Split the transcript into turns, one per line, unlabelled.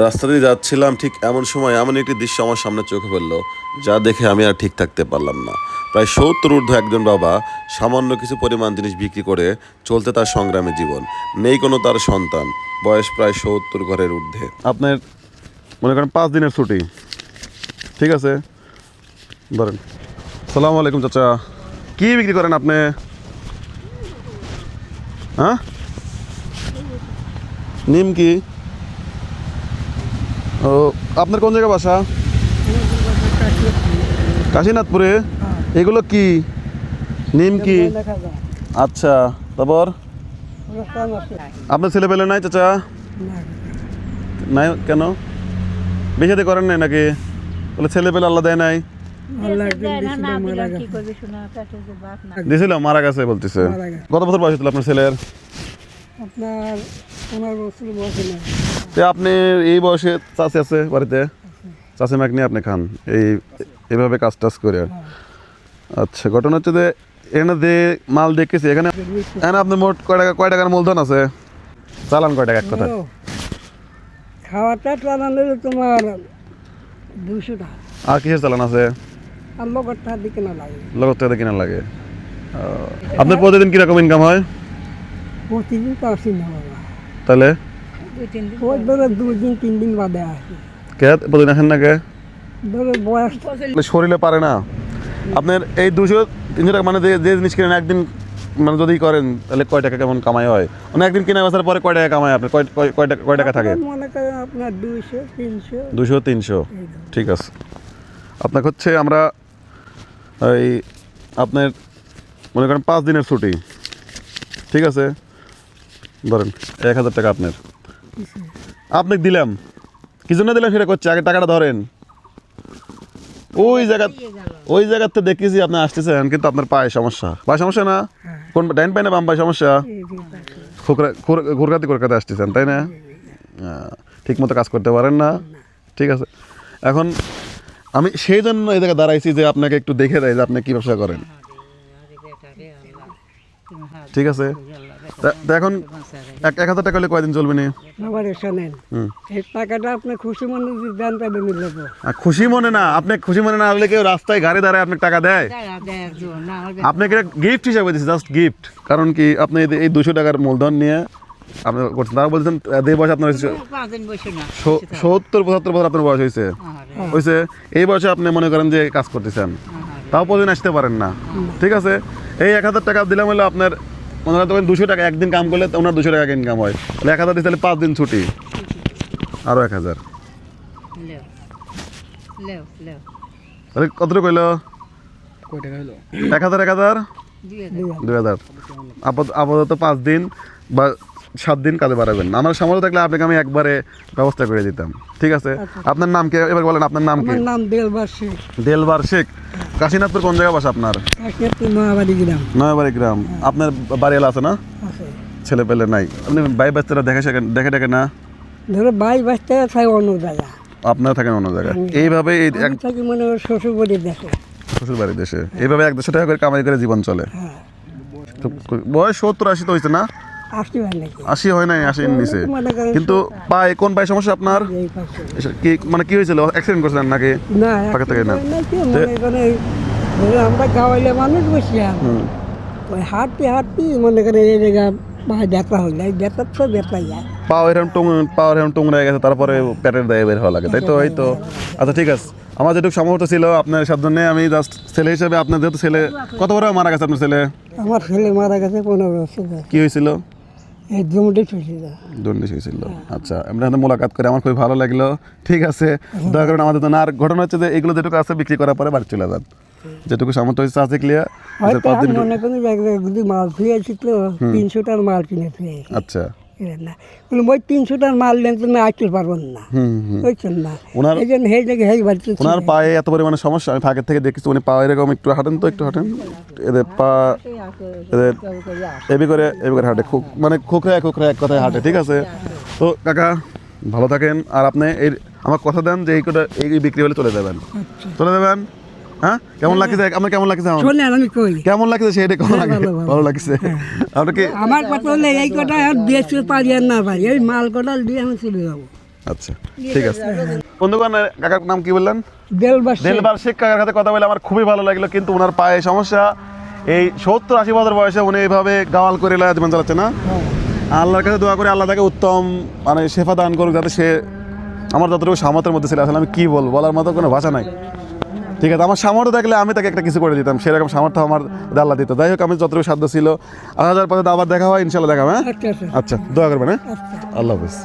রাস্তা দিয়ে যাচ্ছিলাম ঠিক এমন সময় এমন একটি দৃশ্য আমার সামনে চোখে পড়ল, যা দেখে আমি আর ঠিক থাকতে পারলাম না। প্রায় সত্তর ঊর্ধ্ব একজন বাবা সামান্য কিছু পরিমাণ জিনিস বিক্রি করে চলতে তার সংগ্রামী জীবন। নেই কোনো তার সন্তান। বয়স প্রায় সত্তর ঘরের ঊর্ধ্বে। আপনার মনে করেন পাঁচ দিনের ছুটি। ঠিক আছে? ধরেন। সালাম আলাইকুম চাচা। কি বিক্রি করেন আপনি? হ্যাঁ? নিম কি? ও আপনার কোন জায়গায় বাসা? কাশীনাথপুরে? এগুলো কি? নিম কি? আচ্ছা তারপর? আপনার ছেলে পেলে নাই চাচা? নাই। কেন? বিয়েতে করেন নাই নাকি? বলে ছেলে পেলে আল্লাহ দেয় নাই। দিয়েছিল মারা গেছে। বলতেছে।
মারা
কত বছর বয়স হয়েছিল আপনার ছেলের?
আপনার পনেরো বছর বয়সে না
তো আপনি এই বয়সে চাষি আছে বাড়িতে? চাষি ম্যাক নিয়ে আপনি খান। এই এইভাবে কাজ টাজ করে। আচ্ছা ঘটনা হচ্ছে যে এখানে যে মাল দেখেছি এখানে এখানে আপনার মোট কয় টাকা কয় টাকার মূলধন আছে? চালান কয় টাকা এক কথা
খাওয়াটা চালানো তোমার দুশো টাকা।
আর কিসের চালান আছে?
আর লাগে।
লগত টাকা কিনা লাগে। আহ, আপনার প্রতিদিন কীরকম ইনকাম হয়?
প্রতিদিন তো আসি না
তাহলে?
ওই ধরো দুই দিন তিন দিন বাদে আসি।
কে প্রতিদিন আসেন না কে?
ধরো বয়স
মানে শরীরে পারে না। আপনার এই দুশো তিনশো টাকা মানে যে যে জিনিস কিনেন একদিন মানে যদি করেন তাহলে কয় টাকা কেমন কামাই হয়? মানে একদিন কিনে বেচার পরে কয় টাকা কামাই আপনার? কয় কয়- টাকা কয় টাকা থাকে?
মনে করেন আপনার দুইশো তিনশো।
দুশো তিনশো। ঠিক আছে। আপনাকে হচ্ছে আমরা এই আপনার মনে করেন পাঁচ দিনের ছুটি। ঠিক আছে? ধরেন এক হাজার টাকা আপনার। আপনাকে দিলাম। কি জন্য দিলাম সেটা করছে? আগে টাকাটা ধরেন। ওই জায়গা ওই জায়গাতে দেখেছি আপনি আসতেছেন কিন্তু আপনার পায়ে সমস্যা। পায়ে সমস্যা না? কোন ডাইন পায় না বাম পায়ে সমস্যা? খুকরা ঘুরকাতে ঘুরকাতে আসতেছেন তাই না? ঠিক মতো কাজ করতে পারেন না। ঠিক আছে। এখন আমি সেই জন্য এই জায়গায় দাঁড়াইছি যে আপনাকে একটু দেখে দেয় যে আপনি কি ব্যবসা করেন। ঠিক আছে। এখন এক এক হাজার টাকা হলে কয়দিন চলবে নি
আবার শোনেন এই টাকাটা আপনি খুশি মনে দেন তবে মিলবো
খুশি মনে না আপনি খুশি মনে না হলে কেউ রাস্তায় গাড়ি দাঁড়ায় আপনাকে টাকা দেয়? আপনাকে গিফট হিসাবে দিচ্ছে জাস্ট গিফট কারণ কি আপনি এই- দুশো টাকার মূলধন নিয়ে আপনি করছেন। তারা বলছেন দেড় বয়স আপনার সত্তর পঁচাত্তর বছর আপনার বয়স হয়েছে। হয়েছে এই বয়সে আপনি মনে করেন যে কাজ করতেছেন। তাও প্রতিদিন আসতে পারেন না। ঠিক আছে? এই এক হাজার টাকা দিলাম হলে আপনার মনে করেন তখন দুশো টাকা একদিন কাম করলে ওনার দুশো টাকা ইনকাম হয়। তাহলে এক হাজার তাহলে পাঁচ দিন ছুটি। আরও এক হাজার। তাহলে কতটুকু হইল? এক হাজার এক হাজার? দুই হাজার। আপাতত আপাতত পাঁচ দিন বা সাত দিন কাজে বাড়াবেন। আমার সামর্থ্য থাকলে আপনাকে আমি একবারে ব্যবস্থা করে দিতাম। ঠিক আছে? আপনার নাম কি? এবার বলেন আপনার নাম কি?
নাম দেলবার শেখ।
দেলবার শেখ। কাশীনাথপুর কোন জায়গা বাসা আপনার?
নোয়াবাড়ি গ্রাম।
গ্রাম। আপনার বাড়ি এলা আছে না? ছেলে পেলে নাই। আপনি ভাই বাচ্চারা দেখে শেখেন দেখে দেখে না?
ধরো বাই বাচ্চা থাকে অন্য জায়গা।
আপনারা থাকেন অন্য জায়গায়। এইভাবে
মনে হয় শ্বশুর বাড়ি দেখে
শ্বশুর বাড়ি দেশে। এইভাবে এক দেড়শো টাকা করে কামাই করে জীবন চলে।
হ্যাঁ।
বয়স সত্তর আশি তো হয়েছে না?
হয়
আশি হয় নাই নিচে। কিন্তু পায়ে কোন পায়ে সমস্যা আপনার? কি মানে কি হয়েছিল? অ্যাক্সিডেন্ট করছিলেন নাকি?
না
ফাঁকা থেকে না।
না কি মনে করেন এই ধরো আমরা গাওয়াইলে মানুষ বসিলাম। ওই হাঁটতে হাঁটতে মনে করেন এই জায়গা পায়ে ব্যথা হয়ে যায় ব্যথা তো ব্যথা যায়।
পাও এরকম টুং পাও এরকম টুংরা গেছে তারপরে পেটের দায়ে বের হওয়া লাগে। তাই তো এই তো। আচ্ছা ঠিক আছে। আমার যেটুকু সামর্থ্য ছিল আপনার সাথে আমি জাস্ট ছেলে হিসেবে আপনার যেহেতু ছেলে কত বড় মারা গেছে আপনার ছেলে?
আমার ছেলে মারা গেছে পনেরো বছর
কি হয়েছিল?
এই
হয়েছিল আচ্ছা আমরা মোলাকাত করে। আমার খুবই ভালো লাগল। ঠিক আছে। দয়া করে আমাদের আর ঘটনা হচ্ছে যে এগুলো যেটুকু আছে বিক্রি করার পরে বাড়ি চলে যান। যেটুকু সামর্থ্য হয়েছে আছে ক্লিয়ার
মনে করি মাল ধুয়েছি তো তিনশোটার মাল কিনে
আচ্ছা।
না কিন্তু ওই তিনশোটার মাল নেন তুমি আসতে পারবেন না। বুঝছেন
ওনার-
এই জন্য সেই জায়গায় সেই বাড়িতে
ওনার পায়ে এত পরিমাণে সমস্যা আমি ফাঁকের থেকে দেখছি উনি পা এরকম একটু হাঁটেন তো একটু হাঁটেন। এদের পা এদের এবি করে এবি করে হাঁটে খুব মানে খোকরা খোকরা এক কথায় হাঁটে ঠিক আছে? তো কাকা ভালো থাকেন। আর আপনি এই আমার কথা দেন যে এই কটা এই বিক্রি হলে চলে যাবেন। চলে যাবেন? হ্যাঁ? কেমন লাগছে? আমার কেমন লাগছে আমার
আমি কই?
কেমন লাগছে সেটা কেমন লাগে?
ভালো,
লাগছে। আপনার কি
আমার কথা হলে এই কটা আর বেশি পারি আর না পারি। এই মাল দিয়ে আমি চলে যাব।
আচ্ছা ঠিক আছে। বন্ধুগণ কাকার নাম কি বললেন?
দেলবার।
দিলবার শেখ কাকার সাথে কথা বলে আমার খুবই ভালো লাগল কিন্তু ওনার পায়ে সমস্যা। এই সত্তর আশি বছর বয়সে উনি এইভাবে গাওয়াল করে জীবন চালাচ্ছে না?
হ্যাঁ।
আল্লাহর কাছে দোয়া করে আল্লাহ তাকে উত্তম মানে শেফা দান করুক যাতে সে আমার যতটুকু সামর্থ্যের মধ্যে ছিল। আসলে আমি কি বলব? বলার মতো কোনো ভাষা নাই। ঠিক আছে আমার সামর্থ্য দেখলে আমি তাকে একটা কিছু করে দিতাম সেরকম সামর্থ্য আমার দাল্লা দিত। যাই হোক আমি যতটুকু সাধ্য ছিল আল্লাহ পথে আবার দেখা হয় ইনশাল্লাহ দেখা হবে হ্যাঁ?
আচ্ছা দয়া
আচ্ছা দোয়া করবেন হ্যাঁ?
আচ্ছা।
আল্লাহ হাফিজ।